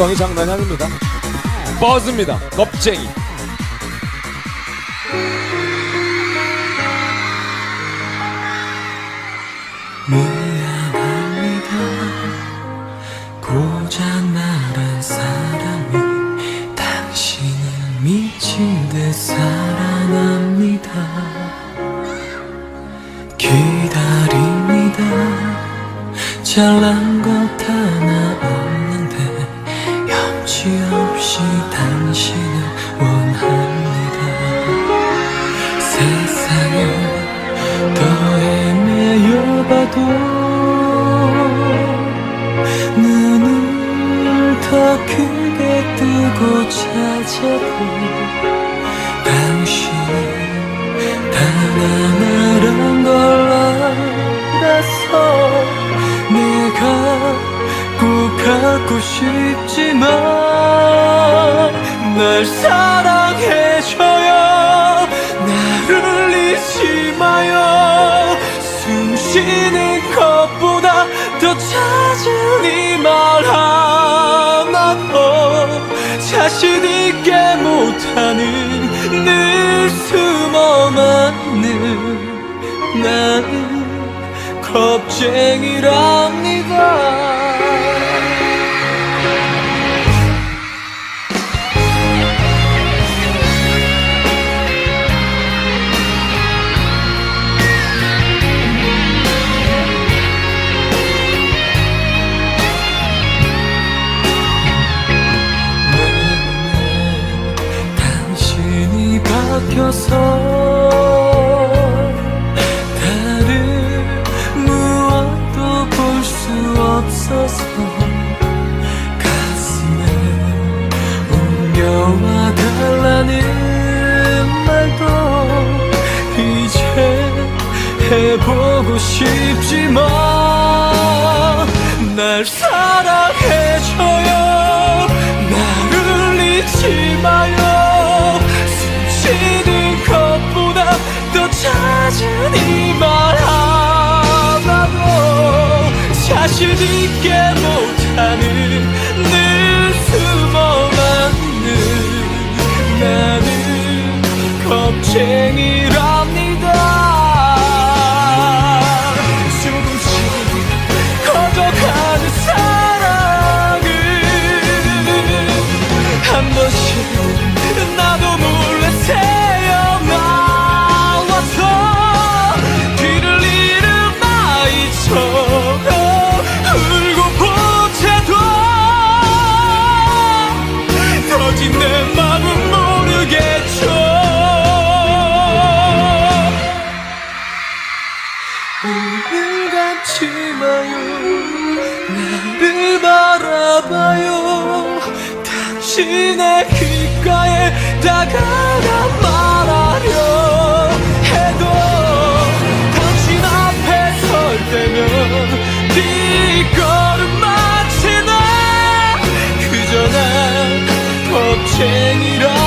감성이 장난이 아닙니다. 버즈입니다. 겁쟁이. 미안합니다 고장 나란 사람이 당신을 미친 듯 사랑합니다 기다립니다 잘난 것 없는데 염치없이 당신을 원합니다. 세상을 더 헤매여봐도 눈을 더 크게 뜨고 찾아도 당신이 단 하나란 걸 알아서 갖고 싶지만 날 사랑해줘요. 나를 잊지 마요. 숨 쉬는 것보다 더 찾은 이말 하나도 자신 있게 못하는 늘 숨어맞는 나는 겁쟁이랍니다 바뀌어서 다른 무엇도 볼 수 없어서 가슴에 옮겨와 달라는 말도 이제 해보고 싶지만 날 사랑해줘요 찾은 이말 하나도 자신 있게 못 당신의 귓가에 다가가 말하려 해도 당신 앞에 설 때면 네 걸음마치 나 그저 난 겁쟁이라